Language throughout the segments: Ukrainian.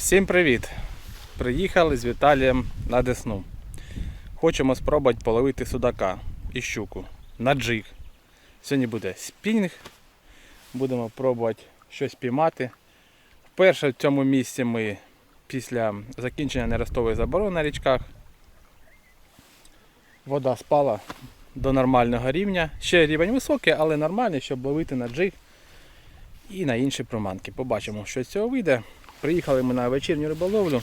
Всім привіт! Приїхали з Віталієм на Десну. Хочемо спробувати половити судака і щуку на джиг. Сьогодні буде спінінг. Будемо пробувати щось піймати. Вперше в цьому місці ми після закінчення нерестової заборони на річках. Вода спала до нормального рівня. Ще рівень високий, але нормальний, щоб ловити на джиг і на інші приманки. Побачимо, що з цього вийде. Приїхали ми на вечірню риболовлю.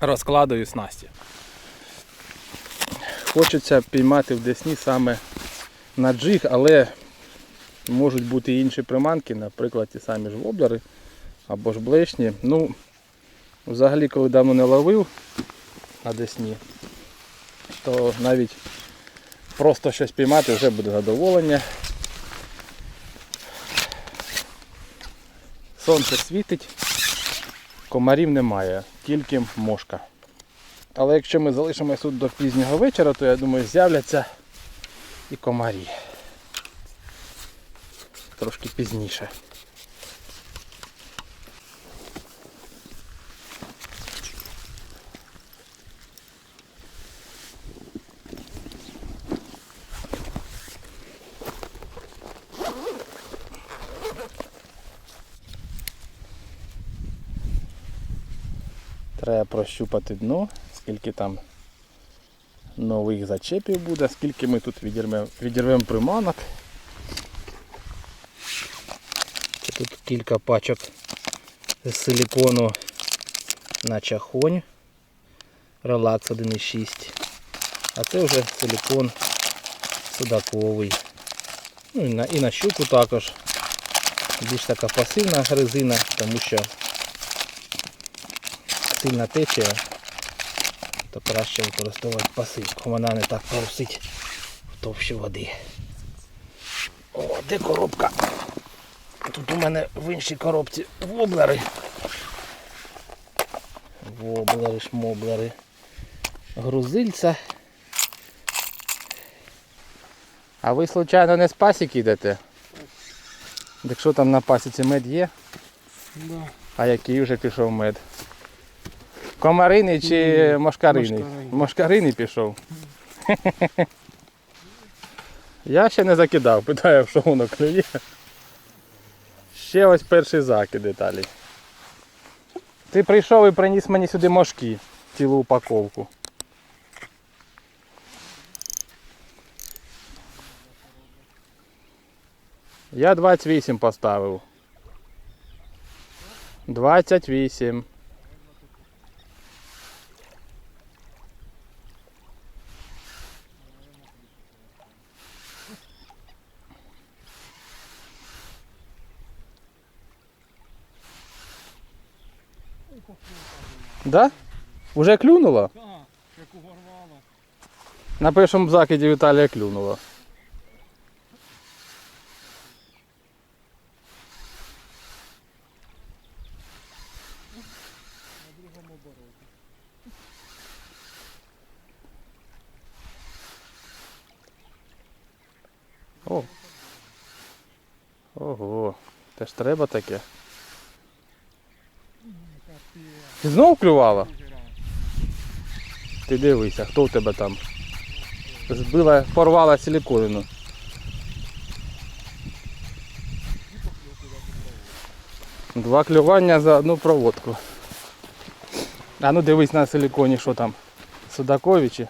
Розкладую снасті. Хочеться піймати в Десні саме на джиг, але можуть бути і інші приманки, наприклад, ті самі ж воблери або ж блешні. Ну, взагалі, коли давно не ловив на Десні, то навіть просто щось піймати вже буде задоволення. Сонце світить, комарів немає, тільки мошка. Але якщо ми залишимося тут до пізнього вечора, то я думаю з'являться і комарі. Трошки пізніше. Треба прощупати дно, скільки там нових зачепів буде, скільки ми тут відірвемо відірвемо приманок. Тут кілька пачок з силікону на чахонь. Релакс 1,6. А це вже силікон судаковий. Ну і на, і на щуку також. Більш така пасивна резина, тому що сильна течія, то краще використовувати пасивку. Вона не так просить в товщі води. О, де коробка? Тут у мене в іншій коробці воблери. Воблери, шмоблери. Грузильця. А ви, случайно, не з пасіки йдете? Якщо там на пасіці мед є, Да. а який вже пішов мед? Комариний чи мошкариний. Мошкариний пішов. Я ще не закидав, питаю, що воно клює. Ще ось перший закид Віталій. Ти прийшов і приніс мені сюди мошки, цілу упаковку. Я 28 поставив. 28. Да? Уже клюнуло? Так, як угорвало. На першому закиді Віталія клюнуло. О. Ого, теж треба таке. Ти знов клювала? Ти дивися, хто у тебе там? Збила, порвала силіконину. Два клювання за одну проводку. А ну дивись на силіконі, що там. Судаковичі.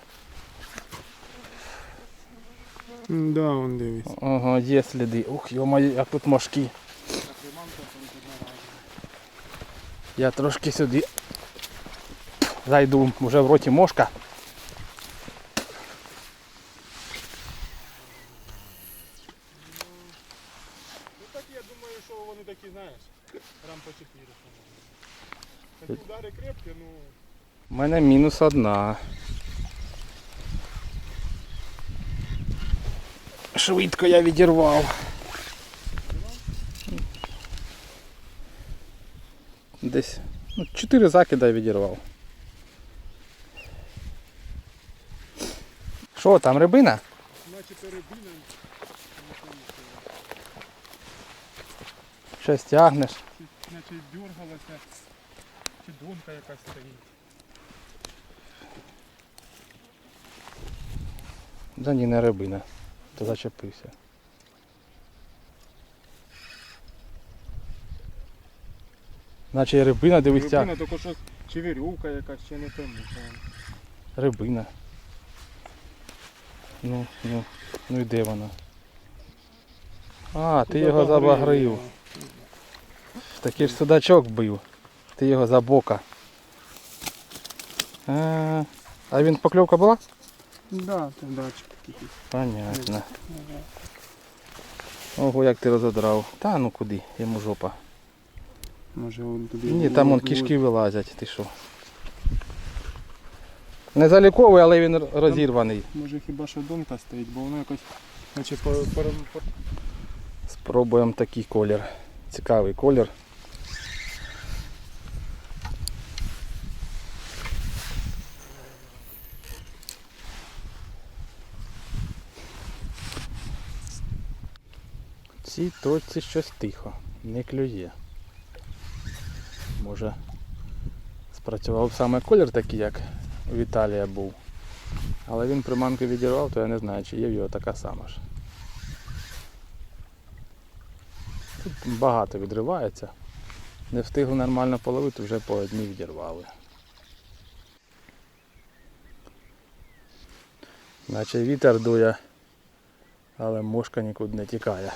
Да, он дивись. Ага, є сліди. Ух, йо-моє, як тут мошки. Я трошки сюди зайду, вже в роті мошка. Ну так я думаю, що вони такі, знаєш, грам по 4. Такі удари крепкі, ну. У мене мінус одна. Швидко я відірвав. Десь ну, 4 закида я відірвав. Що там, рибина? Наче перебіли. Щось тягнеш. Наче дергалося. Чи донка якась стоїть. Да ні, не рибина. То зачепився. Наче рибина, дивись тяг. Рибина, тільки що чи вірювка якась, чи не тому. Рибина. Ну, ну, ну і де вона? А, ти Туди його багрив, забагрив. Такий ж судачок бив. Ти його за бока. А, а він покльовка була? Да, там датчик такий. Понятно. Ого, як ти розодрав. Та ну куди, йому жопа. Може він тобі. Ні, там вон кишки вилазять, ти що. Не заліковий, але він розірваний. Може хіба що донка стоїть, бо воно якось. Наче по, по, по, Спробуємо такий колір. Цікавий колір. В цій точці щось тихо, не клює. Може спрацював саме колір такий, як Віталія був. Але він приманки відірвав, то я не знаю, чи є в його така сама ж. Тут багато відривається. Не встигли нормально половити, вже по одній відірвали. Наче вітер дує, але мошка нікуди не тікає.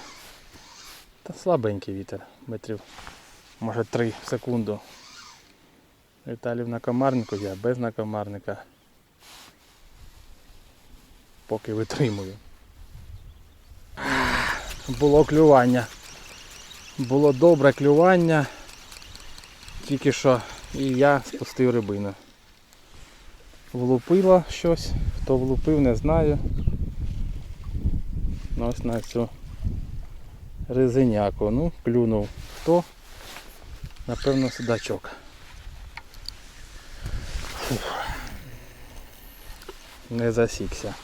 Та слабенький вітер, метрів, може 3 в секунду. Віталій в накомарнику, я без накомарника. Поки витримую. Було клювання. Було добре клювання. Тільки що і я спустив рибину. Влупило щось. Хто влупив, не знаю. Ну, Ось на цю резиняку. Ну, клюнув. Хто? Напевно, судачок. Фух. Не засікся.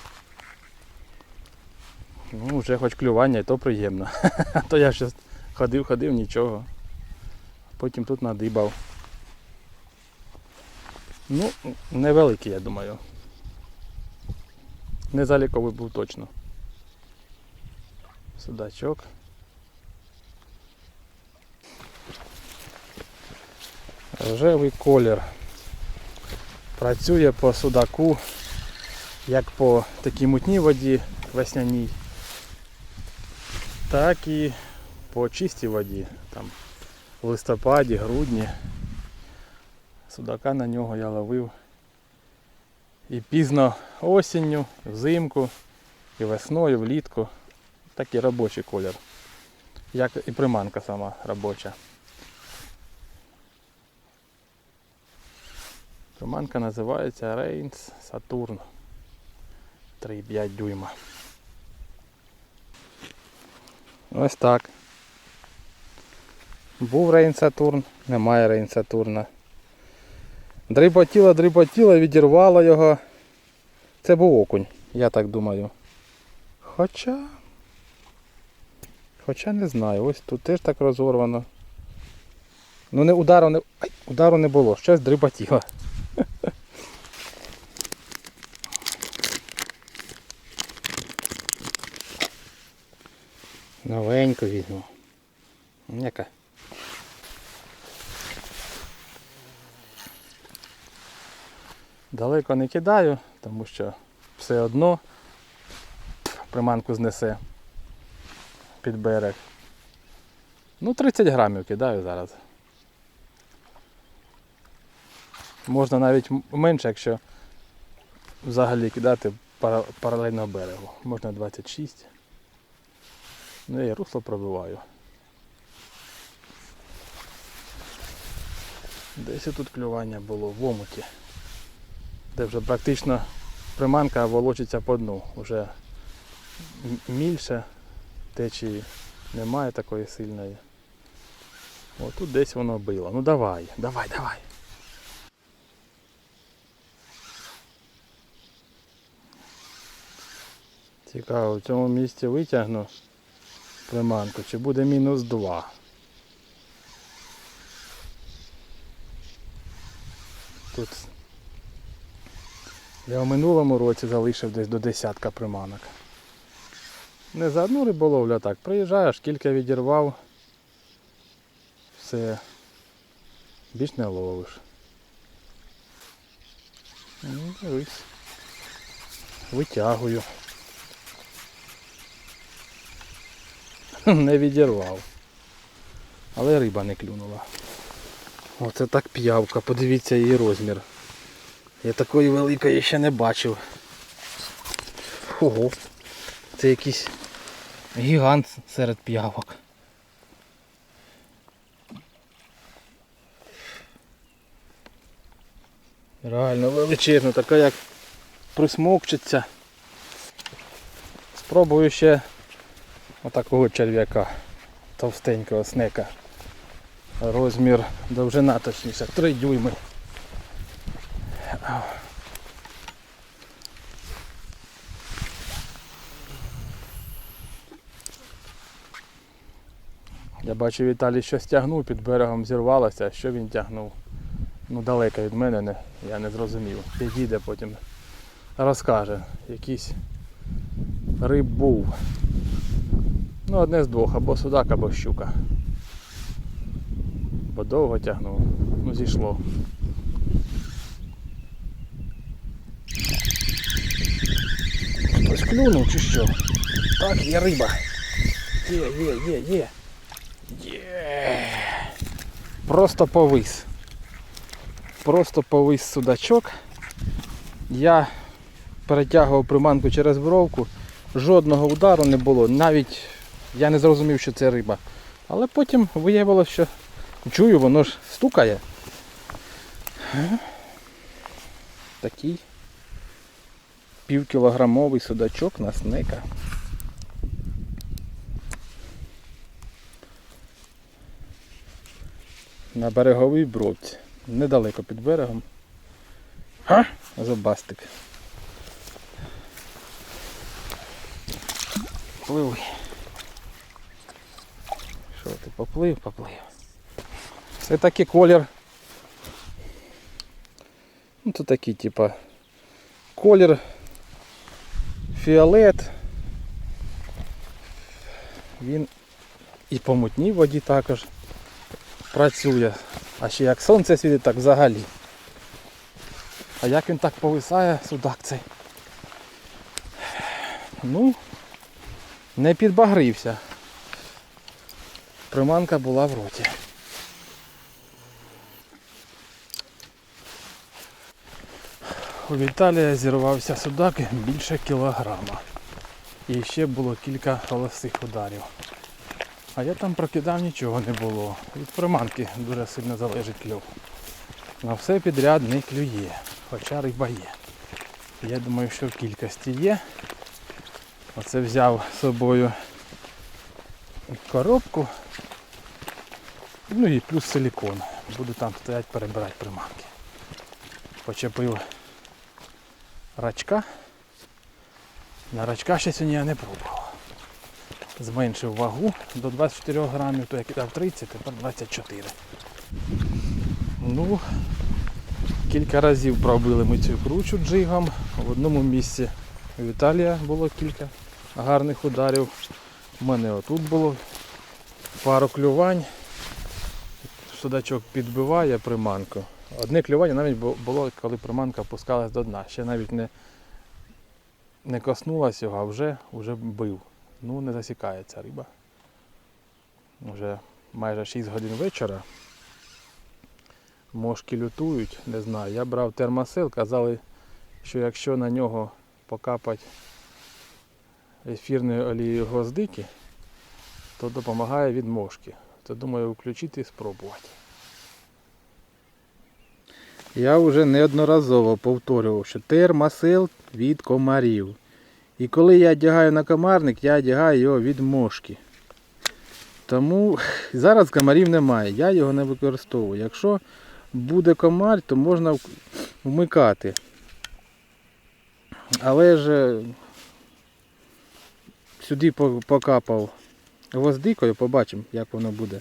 Ну, вже хоч клювання, і то приємно. А то я щось ходив, ходив, нічого. Потім тут надибав. Ну, невеликий, я думаю. Не заліковий був точно. Судачок. Рожевий колір. Працює по судаку, як по такій мутній воді весняній, так і по чистій воді. Там в листопаді, грудні. Судака на нього я ловив і пізно осінню, взимку, і весною, влітку. Такий робочий колір. Як і приманка сама робоча. Приманка називається Reigns Saturn 3,5 дюйма. Ось так. Був Рейн Сатурн, немає Рейн Сатурна. Дріботіло, дріботіло, відірвало його. Це був окунь, я так думаю. Хоча. Хоча не знаю, ось тут теж так розорвано. Ну не удару не. Ай, удару не було, щось дріботіло. Новеньку візьму. Яка? Далеко не кидаю, тому що все одно приманку знесе під берег. Ну, 30 грамів кидаю зараз. Можна навіть менше, якщо взагалі кидати паралельно берегу. Можна 26. Ну я русло пробиваю. Десь тут клювання було в омуті, де вже практично приманка волочиться по дну. Уже м- мільше течії немає такої сильної. О, тут десь воно било. Ну давай, давай, давай. Цікаво, в цьому місці витягну приманку, чи буде мінус 2. Тут я в минулому році залишив десь до десятка приманок. Не за одну риболовлю, а так. Приїжджаєш, кілька відірвав. Все. Більш не ловиш. Ну, дивись. Витягую. Не відірвав. Але риба не клюнула. Оце так п'явка, подивіться її розмір. Я такої великої ще не бачив. Ого. Це якийсь гігант серед п'явок. Реально величезна, така як присмокчиться. Спробую ще отакого черв'яка, товстенького снека. Розмір довжина точніше, 3 дюйми. Я бачу Віталій щось тягнув, під берегом зірвалося, що він тягнув? Ну далеко від мене, не, я не зрозумів. Підійде потім розкаже. Якийсь риб був. Ну, одне з двох, або судак, або щука. Бо довго тягнув. Ну зійшло. Хтось клюнув чи що? Так, є риба. Є, є, є, є. Є. Просто повис. Просто повис судачок. Я перетягував приманку через бровку. Жодного удару не було. Навіть я не зрозумів, що це риба. Але потім виявилося, що чую, воно ж стукає. Такий півкілограмовий судачок на снека. На береговій бровці. Недалеко під берегом. Ха? Зубастик. Пливи. Що ти поплив, поплив. Це такий колір. Ну, це такий, типа, колір фіолет. Він і по мутній воді також працює. А ще як сонце світить, так взагалі. А як він так повисає, судак цей? Ну, не підбагрився. Приманка була в роті. У Віталія зірвався судак більше кілограма. І ще було кілька холостих ударів. А я там прокидав нічого не було. Від приманки дуже сильно залежить кльов. На все підряд не клює, хоча риба є. Я думаю, що в кількості є. Оце взяв з собою коробку. Ну і плюс силікон. Буду там стоять перебирати приманки. Почепив рачка. На рачка ще сьогодні я не пробував. Зменшив вагу до 24 грамів, то я кидав 30, тепер 24. Ну, кілька разів пробили ми цю кручу джигом. В одному місці у Віталія було кілька гарних ударів. У мене отут було пару клювань. Судачок підбиває приманку. Одне клювання навіть було, коли приманка опускалась до дна. Ще навіть не, не коснулась його, а вже, вже бив. Ну, не засікається риба. Вже майже 6 годин вечора. Мошки лютують, не знаю. Я брав термосил, казали, що якщо на нього покапати ефірною олією гвоздики, то допомагає від мошки. То думаю включити і спробувати. Я вже неодноразово повторював, що термосил від комарів. І коли я одягаю на комарник, я одягаю його від мошки. Тому зараз комарів немає, я його не використовую. Якщо буде комар, то можна вмикати. Але ж е, сюди покапав гвоздикою, побачимо, як воно буде.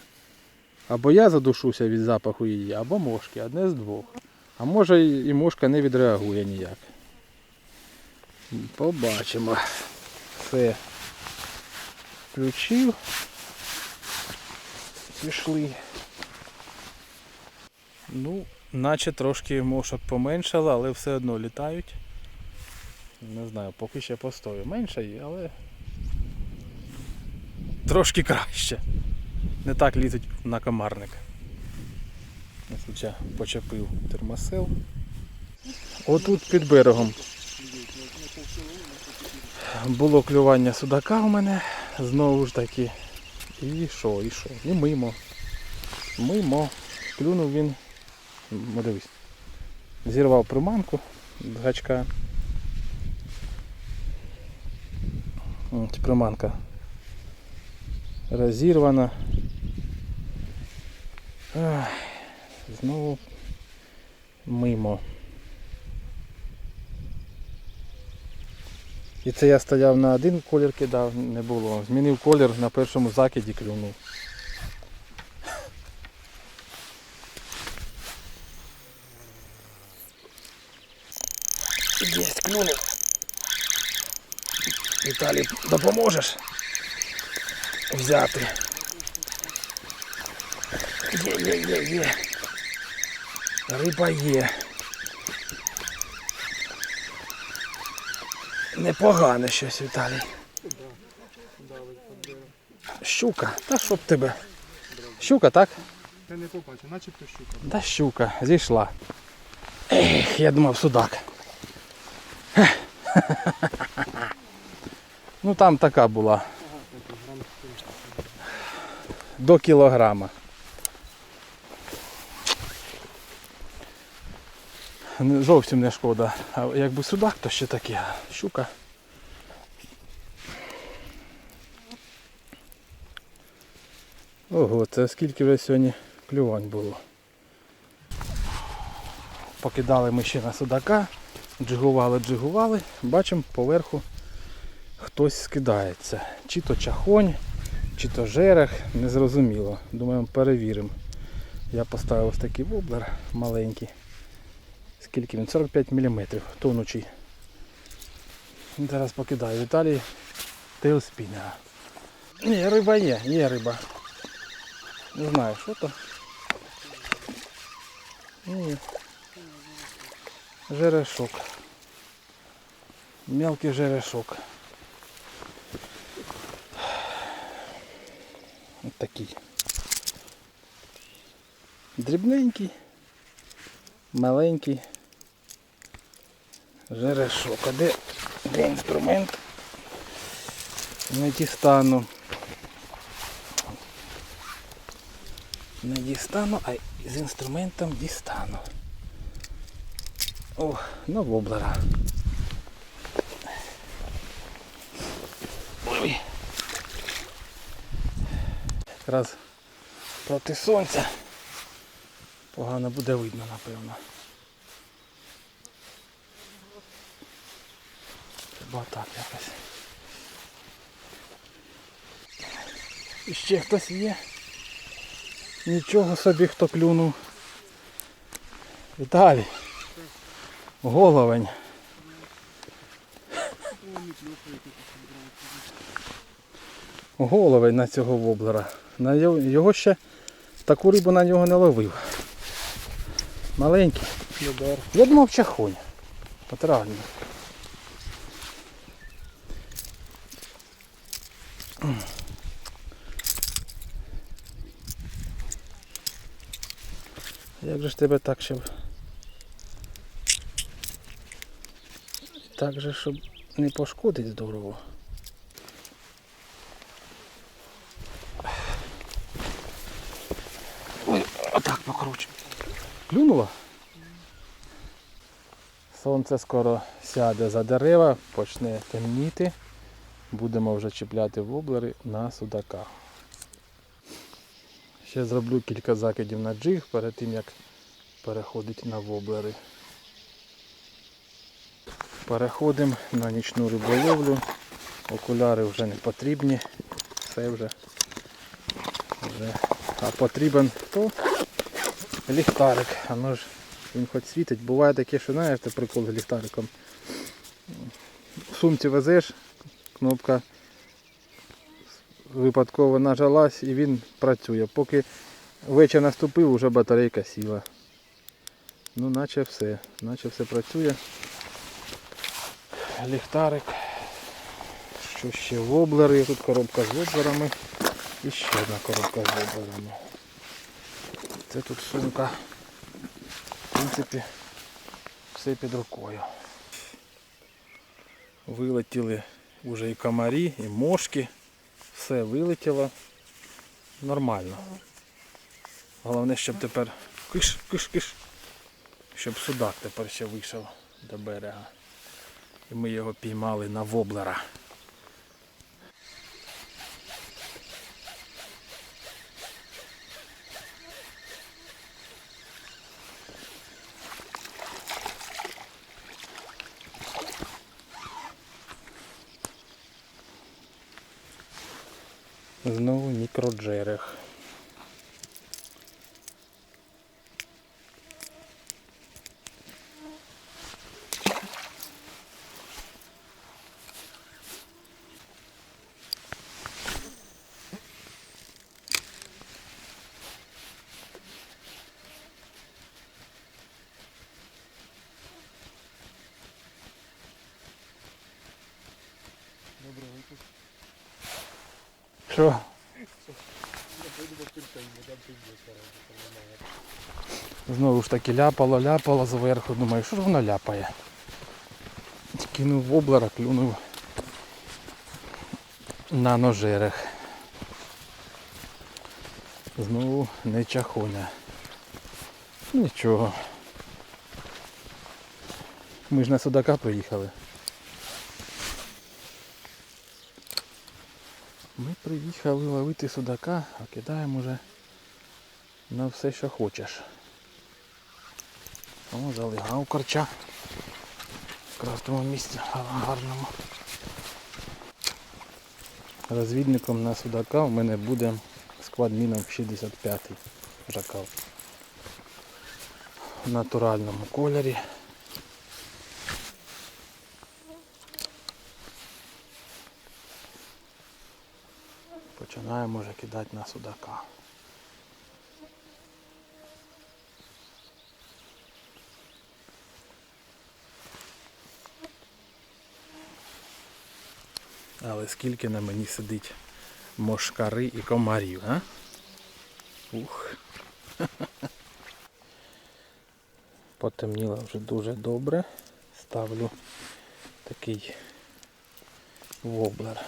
Або я задушуся від запаху її, або мошки, одне з двох. А може і мушка не відреагує ніяк. Побачимо. Все. Включив. Пішли. Ну, наче трошки мошок поменшало, але все одно літають. Не знаю, поки ще постою. Менше, є, але трошки краще. Не так лізуть на комарник. Я почепив термосел. Отут під берегом було клювання судака у мене, знову ж таки. І що, і що? І мимо. Мимо. Клюнув він. Дивись. Зірвав приманку з гачка. Приманка розірвана. Знову мимо. І це я стояв на один колір кидав, не було. Змінив колір на першому закиді клюнув. Єсть, клюнув. Віталій, допоможеш взяти. Є, є, є, є. Риба є. Непогане щось, Віталій. Щука. Та що б тебе? Щука, так? Я не побачив, начебто щука. Та щука, зійшла. Ех, я думав судак. Ну там така була. До кілограма. Зовсім не шкода. А якби судак, то ще таке. Щука. Ого, це скільки вже сьогодні клювань було. Покидали ми ще на судака, джигували, джигували, бачимо поверху хтось скидається. Чи то чахонь, чи то жерех, незрозуміло. Думаємо, перевіримо. Я поставив ось такий воблер маленький. Скільки він? 45 мм, тонучий. Зараз покидаю. Віталій тейл спінера. Ні, риба є, є риба. Не знаю, що то. Ні. Жерешок. Мелкий жерешок. Ось такий. Дрібненький, маленький жерешок. А де, де інструмент? Не дістану. Не дістану, а з інструментом дістану. О, на воблера. Ой. Якраз проти сонця. Погано буде видно, напевно. Хіба так якось. І ще хтось є. Нічого собі хто клюнув. Віталій. Головень. Головень на цього воблера. На його, ще таку рибу на нього не ловив. Маленький. Удар. Я думав чахонь. От реально. Як же ж тебе так, щоб... Так же, щоб не пошкодить здорово. Отак покручу. Клюнула? Сонце скоро сяде за дерева, почне темніти. Будемо вже чіпляти воблери на судака. Ще зроблю кілька закидів на джиг перед тим як переходити на воблери. Переходимо на нічну риболовлю. Окуляри вже не потрібні. Все вже. вже. А потрібен хто? Ліхтарик. А ну ж він хоч світить. Буває таке, що знаєш, це прикол з ліхтариком. В сумці везеш, кнопка випадково нажалась і він працює. Поки вечір наступив, вже батарейка сіла. Ну, наче все, наче все працює. Ліхтарик. Що ще воблери, тут коробка з воблерами. І ще одна коробка з воблерами. Це тут сумка. В принципі, все під рукою. Вилетіли вже і комарі, і мошки. Все вилетіло. Нормально. Головне, щоб тепер киш, киш, киш. Щоб судак тепер ще вийшов до берега. І ми його піймали на воблера. Знову мікроджерех. Доброго вечора. Що? Я пойду по пильцям, я там пиздец, короче, там немає. Знову ж таки ляпало, ляпало зверху. Думаю, що ж воно ляпає? Кинув воблера, клюнув на ножерех. Знову не чахоня. Нічого. Ми ж на судака приїхали. Ми приїхали ловити судака, а кидаємо вже на все, що хочеш. О, залигав корча. В тому місці гарному. Розвідником на судака в мене буде склад міном 65-й жакал. В натуральному кольорі. Починаємо вже кидати на судака. Але скільки на мені сидить мошкари і комарів, а? Ух. Потемніло вже дуже добре. Ставлю такий воблер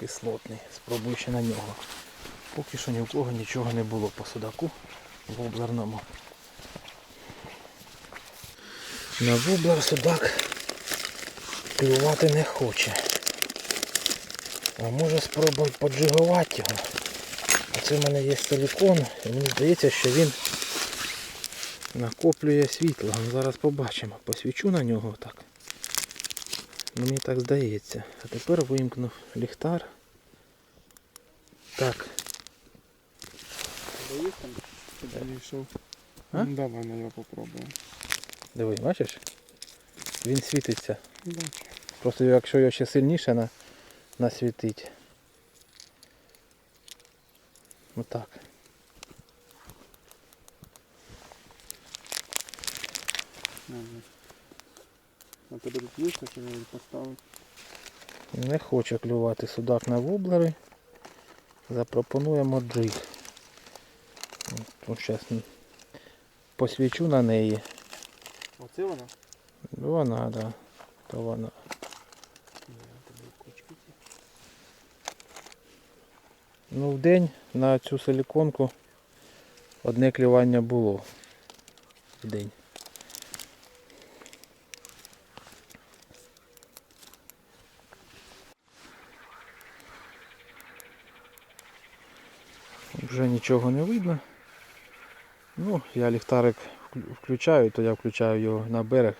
кислотний. Спробую ще на нього. Поки що ні в кого нічого не було по судаку воблерному. На воблер судак клювати не хоче. А може спробувати поджигувати його. Оце в мене є силикон і мені здається, що він накоплює світло. Зараз побачимо. Посвічу на нього так. Ну, Мені так здається. А тепер вимкнув ліхтар. Так. Даєш там? А? Ну, давай на його попробуємо. Диви, бачиш? Він світиться. Бачу. Просто якщо його ще сильніше на, насвітить. Отак. Ага. А тебе тут є, що я її? Не хоче клювати судак на воблери. Запропонуємо джиг. Зараз посвічу на неї. Оце вона? Вона, да. То вона. Ну, в день на цю силіконку одне клювання було. В день. Вже нічого не видно. Ну, я ліхтарик включаю, то я включаю його на берег,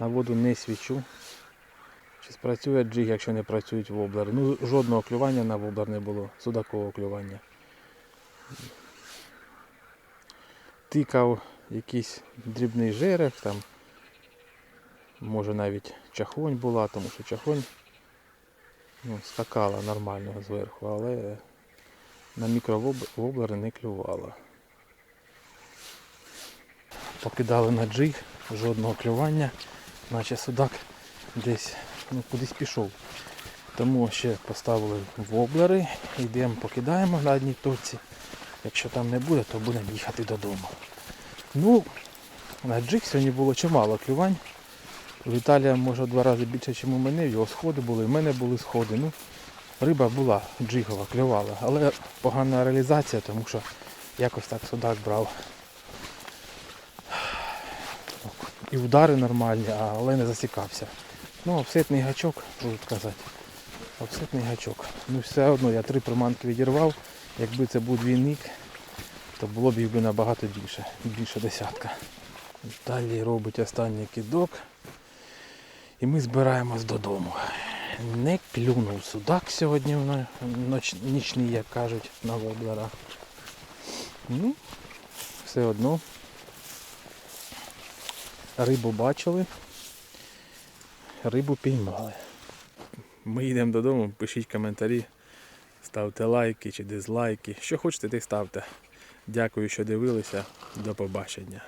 на воду не свічу. Чи спрацює джиг, якщо не працюють воблери. Ну, жодного клювання на воблер не було, судакового клювання. Тикав якийсь дрібний жерех, там, може навіть чахонь була, тому що чахонь ну, скакала нормально зверху, але на мікровоблери не клювала. Покидали на джиг, жодного клювання, наче судак десь ну, кудись пішов. Тому ще поставили воблери, йдемо, покидаємо на одній точці. Якщо там не буде, то будемо їхати додому. Ну, на джиг сьогодні було чимало клювань. Віталія може два рази більше, ніж у мене, його сходи були, в мене були сходи. Ну, риба була джигова, клювала, але погана реалізація, тому що якось так судак брав. І удари нормальні, але не засікався. Ну, обсетний гачок, що тут казати. Обсетний гачок. Ну все одно я три приманки відірвав. Якби це був двійник, то було б їх би набагато більше, більше десятка. Далі робить останній кидок. І ми збираємось додому. Не клюнув судак сьогодні ноч, нічний, як кажуть, на воблерах. Ну, все одно. Рибу бачили. Рибу піймали. Ми йдемо додому, пишіть коментарі, ставте лайки чи дизлайки. Що хочете, те й ставте. Дякую, що дивилися. До побачення.